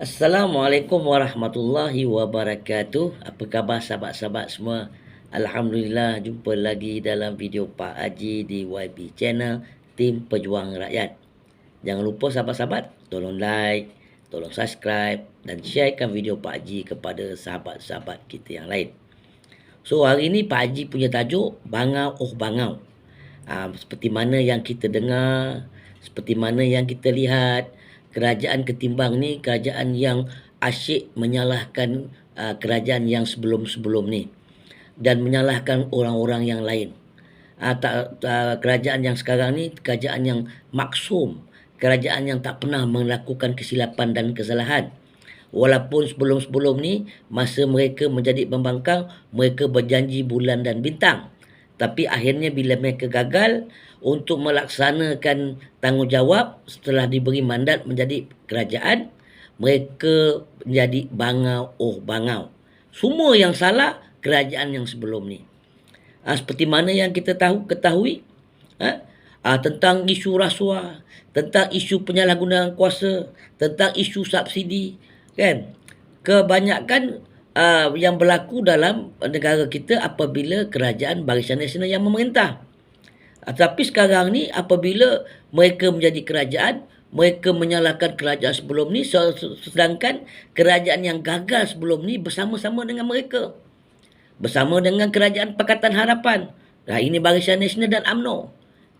Assalamualaikum warahmatullahi wabarakatuh. Apa khabar sahabat-sahabat semua? Alhamdulillah jumpa lagi dalam video Pak Haji di YB Channel Tim Pejuang Rakyat. Jangan lupa sahabat-sahabat tolong like, tolong subscribe dan sharekan video Pak Haji kepada sahabat-sahabat kita yang lain. So hari ini Pak Haji punya tajuk Bangau Oh Bangau. Ha, seperti mana yang kita dengar, seperti mana yang kita lihat, kerajaan ketimbang ni kerajaan yang asyik menyalahkan uh, kerajaan yang sebelum-sebelum ni dan menyalahkan orang-orang yang lain. Uh, tak, uh, kerajaan yang sekarang ni kerajaan yang maksum, kerajaan yang tak pernah melakukan kesilapan dan kesalahan. Walaupun sebelum-sebelum ni masa mereka menjadi pembangkang, mereka berjanji bulan dan bintang. Tapi akhirnya bila mereka gagal untuk melaksanakan tanggungjawab setelah diberi mandat menjadi kerajaan, mereka menjadi bangau oh bangau. Semua yang salah kerajaan yang sebelum ni. Ha, seperti mana yang kita tahu ketahui ha? ha, tentang isu rasuah, tentang isu penyalahgunaan kuasa, tentang isu subsidi, kan? Kebanyakan uh, yang berlaku dalam negara kita apabila kerajaan Barisan Nasional yang memerintah. Uh, tapi sekarang ni apabila mereka menjadi kerajaan, mereka menyalahkan kerajaan sebelum ni sedangkan kerajaan yang gagal sebelum ni bersama-sama dengan mereka. Bersama dengan kerajaan Pakatan Harapan. Nah, ini Barisan Nasional dan AMNO.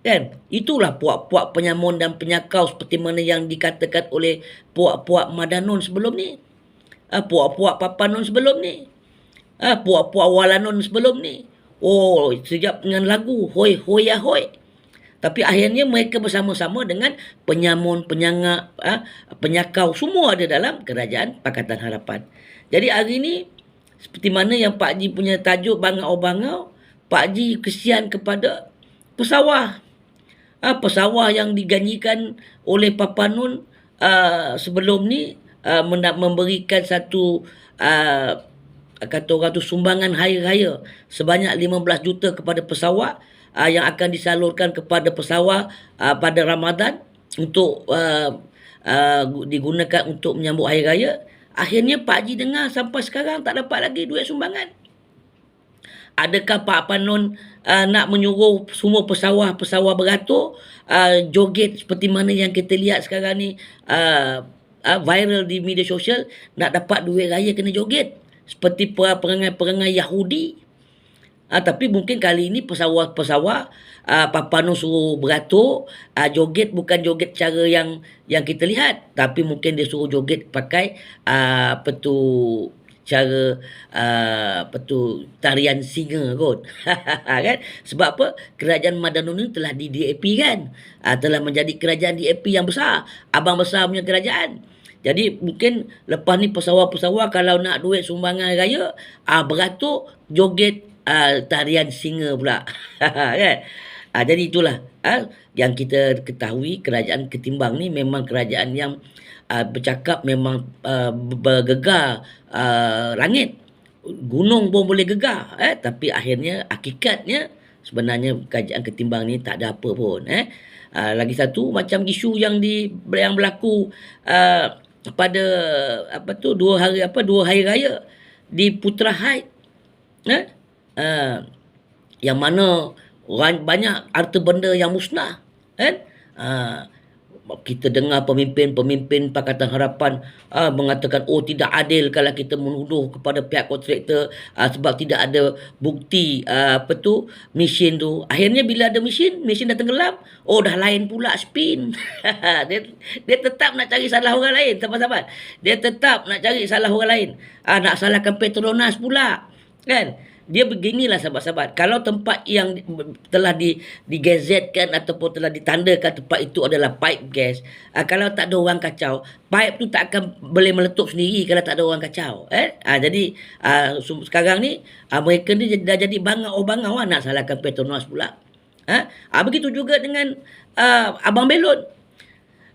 Kan? Itulah puak-puak penyamun dan penyakau seperti mana yang dikatakan oleh puak-puak Madanon sebelum ni ah, puak-puak papanon sebelum ni. Ah, puak-puak walanon sebelum ni. Oh, sejak dengan lagu hoi hoi ya hoi. Tapi akhirnya mereka bersama-sama dengan penyamun, penyangak, ah, penyakau semua ada dalam kerajaan Pakatan Harapan. Jadi hari ini seperti mana yang Pak Ji punya tajuk bangau-bangau, Pak Ji kesian kepada pesawah. Ah, pesawah yang diganjikan oleh Papanun ah, sebelum ni uh, memberikan satu uh, kata orang tu sumbangan hari raya. Sebanyak 15 juta kepada pesawat uh, yang akan disalurkan kepada pesawat uh, pada Ramadan untuk uh, uh, digunakan untuk menyambut hari raya. Akhirnya Pak Haji dengar sampai sekarang tak dapat lagi duit sumbangan. Adakah Pak Panon uh, nak menyuruh semua pesawat-pesawat beratur uh, joget seperti mana yang kita lihat sekarang ni uh, uh, viral di media sosial nak dapat duit raya kena joget. Seperti perangai-perangai Yahudi. Uh, tapi mungkin kali ini pesawat-pesawat uh, Papano suruh beratur uh, joget bukan joget cara yang yang kita lihat. Tapi mungkin dia suruh joget pakai uh, apa tu cara uh, apa tu tarian singa kot. Kan? Sebab apa? Kerajaan Madanun ini telah di DAP kan? Uh, telah menjadi kerajaan DAP yang besar. Abang besar punya kerajaan. Jadi mungkin lepas ni pesawat-pesawat kalau nak duit sumbangan raya uh, beratur joget uh, tarian singa pula. Kan uh, jadi itulah. Uh, yang kita ketahui kerajaan ketimbang ni memang kerajaan yang uh, bercakap memang uh, bergegar uh, langit. Gunung pun boleh gegar eh tapi akhirnya hakikatnya sebenarnya kerajaan ketimbang ni tak ada apa pun eh. Uh, lagi satu macam isu yang di yang berlaku uh, pada apa tu dua hari apa dua hari raya di Putra Haid eh. Uh, yang mana banyak harta benda yang musnah kan? Uh, kita dengar pemimpin-pemimpin Pakatan Harapan uh, mengatakan oh tidak adil kalau kita menuduh kepada pihak kontraktor uh, sebab tidak ada bukti uh, apa tu mesin tu. Akhirnya bila ada mesin mesin dah tenggelam oh dah lain pula spin. Dia dia tetap nak cari salah orang lain sahabat-sahabat dia tetap nak cari salah orang lain. Uh, nak salahkan Petronas pula kan dia beginilah sahabat-sahabat. Kalau tempat yang telah di digazetkan ataupun telah ditandakan tempat itu adalah pipe gas uh, kalau tak ada orang kacau pipe tu tak akan boleh meletup sendiri kalau tak ada orang kacau eh? Uh, jadi uh, sekarang ni uh, mereka ni dah jadi bangau oh bangau lah nak salahkan Petronas pula ha? Uh, begitu juga dengan uh, abang belon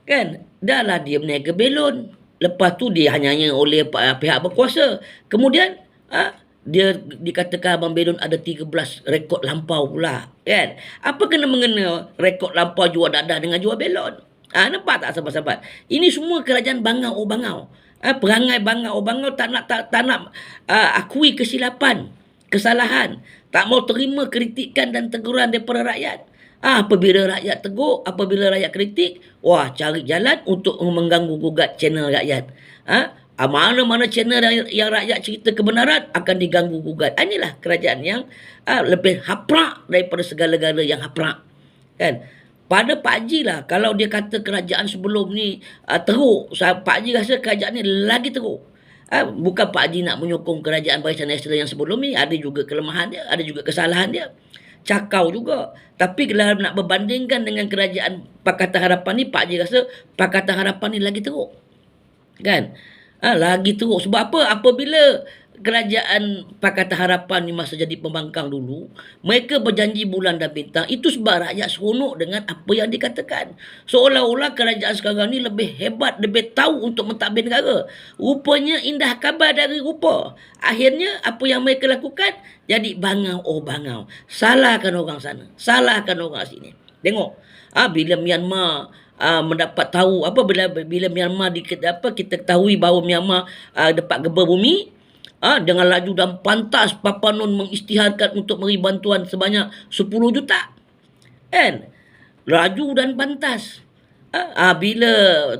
kan? Dah lah dia berniaga belon. Lepas tu dia hanya oleh pihak berkuasa. Kemudian uh, dia dikatakan Abang Bedon ada 13 rekod lampau pula. Kan? Apa kena mengena rekod lampau jual dadah dengan jual belon? Ha, nampak tak sahabat-sahabat? Ini semua kerajaan bangau oh bangau. Ha, perangai bangau bangau tak nak tak, tak nak uh, akui kesilapan, kesalahan, tak mau terima kritikan dan teguran daripada rakyat. Ha, apabila rakyat tegur, apabila rakyat kritik, wah cari jalan untuk mengganggu gugat channel rakyat. Ha, mana-mana channel yang, yang rakyat cerita kebenaran akan diganggu gugat. Inilah kerajaan yang uh, lebih haprak daripada segala-gala yang haprak. Kan? pada Pak Haji lah kalau dia kata kerajaan sebelum ni uh, teruk Pak Haji rasa kerajaan ni lagi teruk uh, bukan Pak Haji nak menyokong kerajaan Barisan Nasional yang sebelum ni ada juga kelemahan dia ada juga kesalahan dia cakau juga tapi kalau nak berbandingkan dengan kerajaan Pakatan Harapan ni Pak Haji rasa Pakatan Harapan ni lagi teruk kan uh, lagi teruk sebab apa apabila kerajaan Pakatan Harapan ni masa jadi pembangkang dulu, mereka berjanji bulan dan bintang, itu sebab rakyat seronok dengan apa yang dikatakan. Seolah-olah kerajaan sekarang ni lebih hebat, lebih tahu untuk mentadbir negara. Rupanya indah kabar dari rupa. Akhirnya apa yang mereka lakukan, jadi bangau oh bangau. Salahkan orang sana, salahkan orang sini. Tengok, ha, bila Myanmar uh, mendapat tahu apa bila bila Myanmar di apa kita ketahui bahawa Myanmar uh, dapat gempa bumi ha, dengan laju dan pantas Papa Nun mengisytiharkan untuk beri bantuan sebanyak 10 juta. Kan? Laju dan pantas. Ha, ha, bila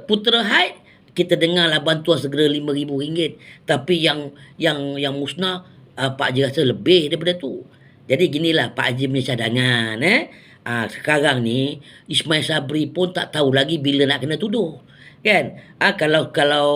Putra Haid, kita dengarlah bantuan segera RM5,000. Tapi yang yang yang musnah, ha, Pak Haji rasa lebih daripada tu. Jadi ginilah Pak Haji punya cadangan. Eh? Ha, sekarang ni, Ismail Sabri pun tak tahu lagi bila nak kena tuduh kan? Ah kalau kalau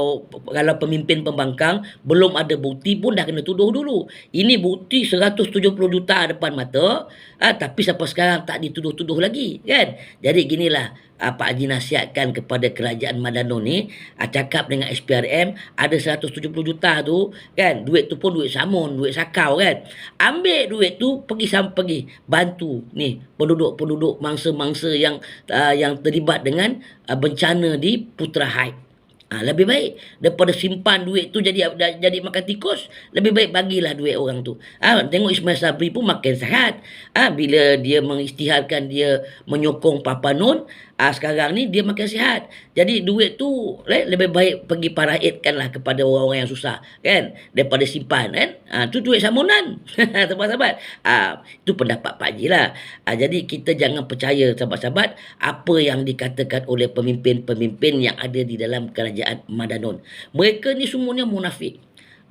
kalau pemimpin pembangkang belum ada bukti pun dah kena tuduh dulu. Ini bukti 170 juta depan mata ah tapi sampai sekarang tak dituduh-tuduh lagi kan? Jadi ginilah ah, Pak Haji nasihatkan kepada kerajaan Madano ni ah, cakap dengan SPRM ada 170 juta tu kan duit tu pun duit samun duit sakau kan ambil duit tu pergi sampai pergi bantu ni penduduk-penduduk mangsa-mangsa yang uh, yang terlibat dengan uh, bencana di Putra Haid Ha, lebih baik daripada simpan duit tu jadi jadi makan tikus, lebih baik bagilah duit orang tu. Ha, tengok Ismail Sabri pun makin sehat. Ha, bila dia mengistiharkan dia menyokong Papa Nun, ha, sekarang ni dia makin sihat. Jadi duit tu le, lebih baik pergi paraitkanlah kepada orang-orang yang susah kan daripada simpan kan. Ha, tu duit samunan. sahabat-sahabat. Ha, itu pendapat Pak Haji lah. Ha, jadi kita jangan percaya sahabat-sahabat apa yang dikatakan oleh pemimpin-pemimpin yang ada di dalam kerajaan Madanon. Mereka ni semuanya munafik.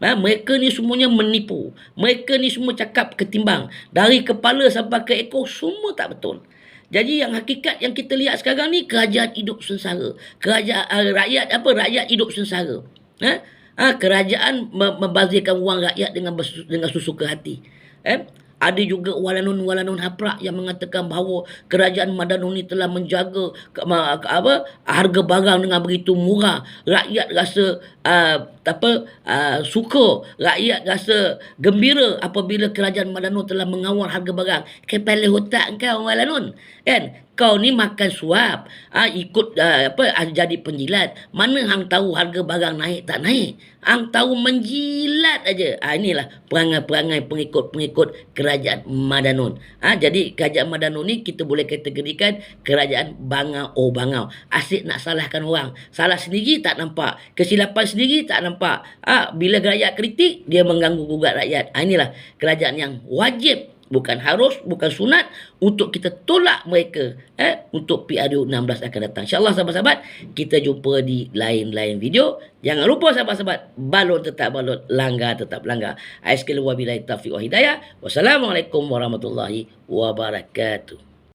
Ha, mereka ni semuanya menipu. Mereka ni semua cakap ketimbang. Dari kepala sampai ke ekor, semua tak betul. Jadi yang hakikat yang kita lihat sekarang ni, kerajaan hidup sengsara. Kerajaan uh, rakyat apa? Rakyat hidup sengsara. Ha? Ha, kerajaan membazirkan wang rakyat dengan dengan susu ke hati. Eh? Ada juga walanun-walanun haprak yang mengatakan bahawa kerajaan Madanun ini telah menjaga apa harga barang dengan begitu murah. Rakyat rasa uh, apa uh, suka, rakyat rasa gembira apabila kerajaan Madanun telah mengawal harga barang. Kepala otak kau walanun. Kan? Kau ni makan suap. Ha, ikut uh, apa uh, jadi penjilat. Mana hang tahu harga barang naik tak naik? Hang tahu menjilat aja. Ha, inilah perangai-perangai pengikut-pengikut kerajaan Madanun. Ha, jadi kerajaan Madanun ni kita boleh kategorikan kerajaan bangau oh bangau asyik nak salahkan orang. Salah sendiri tak nampak. Kesilapan sendiri tak nampak. Ha, bila rakyat kritik dia mengganggu gugat rakyat. Ha, inilah kerajaan yang wajib bukan harus bukan sunat untuk kita tolak mereka eh untuk PRU 16 akan datang. Insyaallah sahabat-sahabat kita jumpa di lain-lain video. Jangan lupa sahabat-sahabat balon tetap balon langgar tetap langgar. Aiskal wabillahi taufiq wa hidayah wassalamualaikum warahmatullahi wabarakatuh